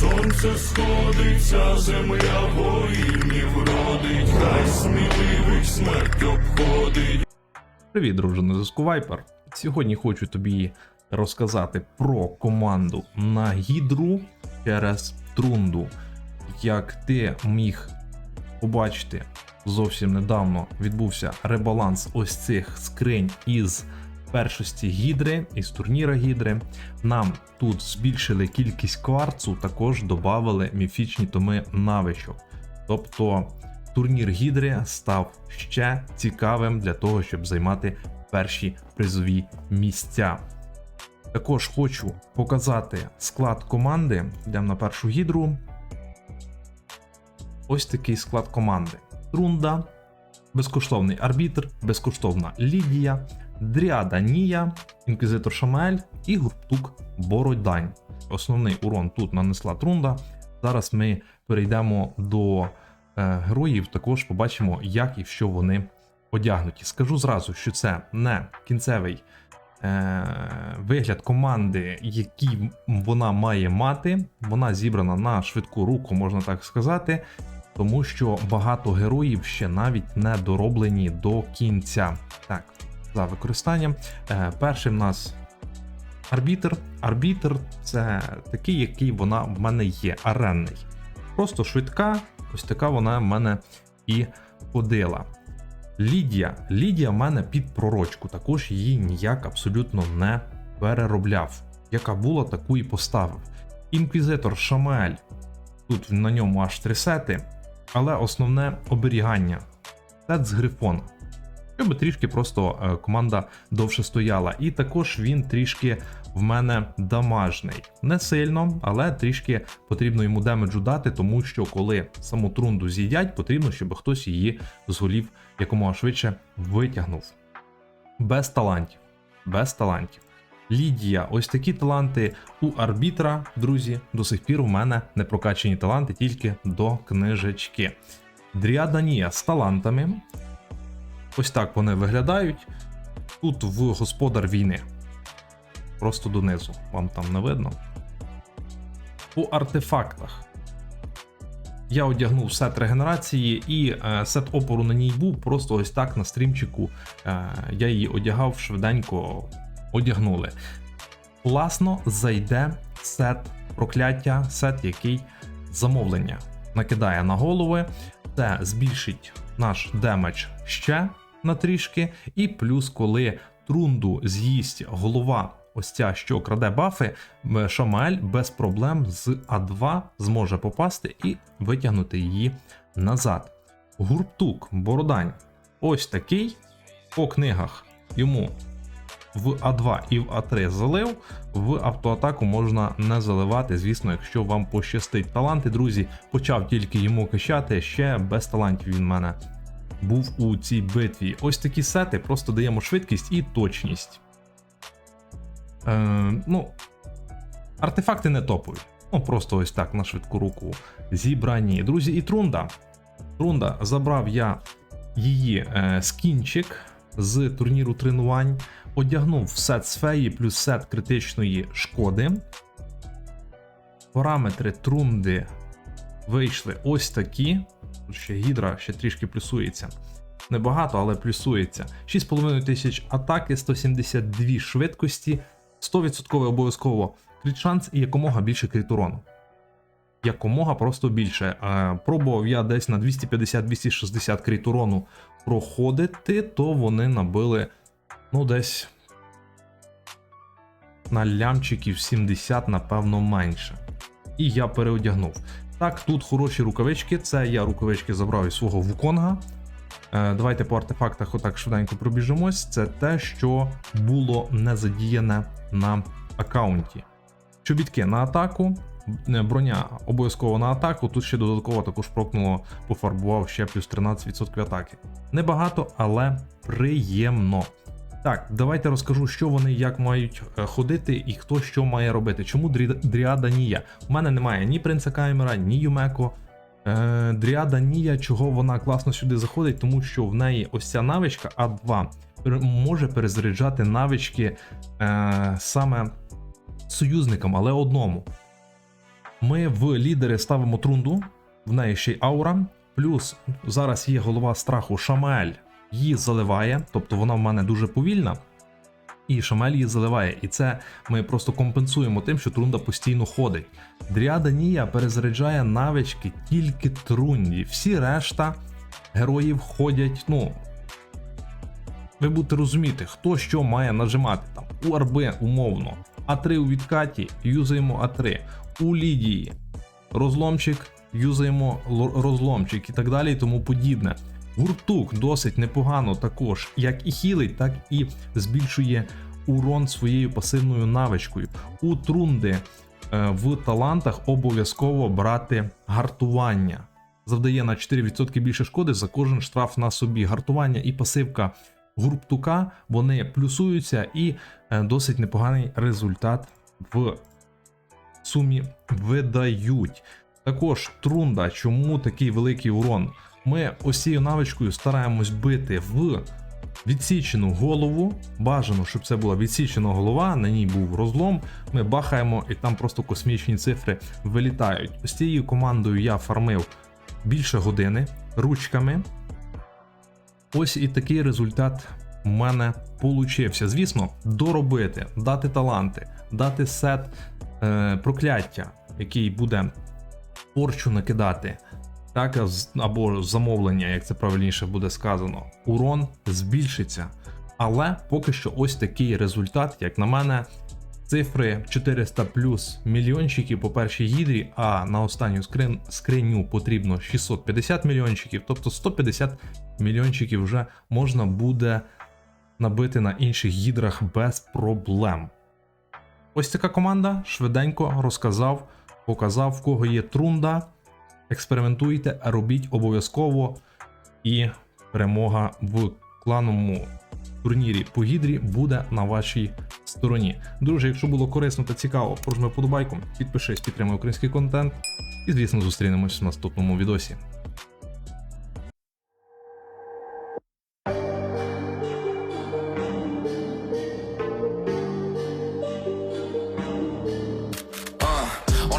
сонце сходиться, земля воїнів родить, хай сміливих смерть обходить. Привіт, друже, на зв'язку Viper. Сьогодні хочу тобі розказати про команду на гідру через трунду. Як ти міг побачити, зовсім недавно відбувся ребаланс ось цих скринь із першості гідри, із турніра гідри. Нам тут збільшили кількість кварцу, також додали міфічні томи навичок. Тобто турнір Гідри став ще цікавим для того, щоб займати перші призові місця. Також хочу показати склад команди. Йдемо на першу гідру. Ось такий склад команди: Трунда, безкоштовний арбітр, безкоштовна Лідія, Дріада Нія, Інквізитор Шамель і Гурптук Бородань. Основний урон тут нанесла Трунда. Зараз ми перейдемо до е, героїв, також побачимо, як і що вони одягнуті. Скажу зразу, що це не кінцевий е, вигляд команди, який вона має мати. Вона зібрана на швидку руку, можна так сказати, тому що багато героїв ще навіть не дороблені до кінця. Так, за використанням. Е, перший в нас арбітр. Арбітр це такий, який вона в мене є, аренний. Просто швидка, ось така вона в мене і ходила. Лідія. Лідія в мене під пророчку, також її ніяк абсолютно не переробляв. Яка була, таку і поставив. Інквізитор Шамель. Тут на ньому аж три сети, але основне оберігання. Сет з грифона. Щоб трішки просто е, команда довше стояла. І також він трішки в мене дамажний. Не сильно, але трішки потрібно йому демеджу дати, тому що коли саму трунду з'їдять, потрібно, щоб хтось її з голів якомога швидше витягнув. Без талантів. Без талантів. Лідія, ось такі таланти у арбітра, друзі, до сих пір у мене не прокачені таланти тільки до книжечки. Дріада Нія з талантами. Ось так вони виглядають. Тут в господар війни. Просто донизу, вам там не видно. По артефактах. Я одягнув сет регенерації, і е, сет опору на ній був. Просто ось так на стрімчику. Е, я її одягав швиденько одягнули. Класно зайде сет прокляття, сет, який замовлення накидає на голови. Це збільшить наш демедж ще на трішки. І плюс, коли трунду з'їсть голова, ось ця, що краде бафи, Шамаель без проблем з А2 зможе попасти і витягнути її назад. Гурптук, Бородань. Ось такий. По книгах йому в А2 і в А3 залив. В автоатаку можна не заливати, звісно, якщо вам пощастить. Таланти, друзі, почав тільки йому качати, ще без талантів він мене був у цій битві. Ось такі сети, просто даємо швидкість і точність. Е, ну, артефакти не топові. Ну, просто ось так на швидку руку зібрані. Друзі, і Трунда. Трунда забрав я її е, скінчик з турніру тренувань, одягнув сет з феї плюс сет критичної шкоди. Параметри трунди вийшли ось такі. Ще гідра ще трішки плюсується. Небагато, але плюсується. 6,5 тисяч атаки, 172 швидкості, 100% обов'язково крит шанс і якомога більше крит урону. Якомога просто більше. Е, Пробував я десь на 250-260 крит урону проходити, то вони набили ну десь на лямчиків 70, напевно, менше. І я переодягнув. Так, тут хороші рукавички. Це я рукавички забрав із свого вуконга. Е, давайте по артефактах отак швиденько пробіжимось. Це те, що було не задіяне на аккаунті. Чобітки на атаку, е, броня обов'язково на атаку. Тут ще додатково також прокнуло, пофарбував ще плюс 13% атаки. Небагато, але приємно. Так, давайте розкажу, що вони як мають е, ходити і хто що має робити. Чому Дріада Нія? У мене немає ні принца Каймера, ні Юмеко. Е, Дріада Нія, чого вона класно сюди заходить, тому що в неї ось ця навичка А2 може перезаряджати навички е, саме союзникам, але одному. Ми в лідери ставимо трунду, в неї ще й аура. Плюс зараз є голова страху Шамель, її заливає, тобто вона в мене дуже повільна. І Шамель її заливає. І це ми просто компенсуємо тим, що трунда постійно ходить. Дріада Нія перезаряджає навички тільки трунді. Всі решта героїв ходять, ну. Ви будете розуміти, хто що має нажимати там. У Арби умовно. А3 у відкаті юзаємо А3. У Лідії розломчик, юзаємо ло- розломчик і так далі і тому подібне. Гуртук досить непогано також, як і хілить, так і збільшує урон своєю пасивною навичкою. У трунди е, в талантах обов'язково брати гартування. Завдає на 4% більше шкоди за кожен штраф на собі. Гартування і пасивка гурптука вони плюсуються і е, досить непоганий результат в сумі видають. Також трунда, чому такий великий урон? Ми ось навичкою стараємось бити в відсічену голову. Бажано, щоб це була відсічена голова, на ній був розлом. Ми бахаємо і там просто космічні цифри вилітають. Ось цією командою я фармив більше години ручками. Ось і такий результат у мене получився. Звісно, доробити, дати таланти, дати сет е, прокляття, який буде порчу накидати, так, або замовлення, як це правильніше буде сказано, урон збільшиться. Але поки що ось такий результат, як на мене, цифри 400 плюс мільйончиків по першій гідрі, а на останню скрин, скриню потрібно 650 мільйончиків, тобто 150 мільйончиків вже можна буде набити на інших гідрах без проблем. Ось така команда швиденько розказав, показав, в кого є трунда. Експериментуйте, робіть обов'язково, і перемога в клановому турнірі по гідрі буде на вашій стороні. Друзі, якщо було корисно та цікаво, прожми подобайку, підпишись, підтримай український контент. І, звісно, зустрінемось в наступному відосі.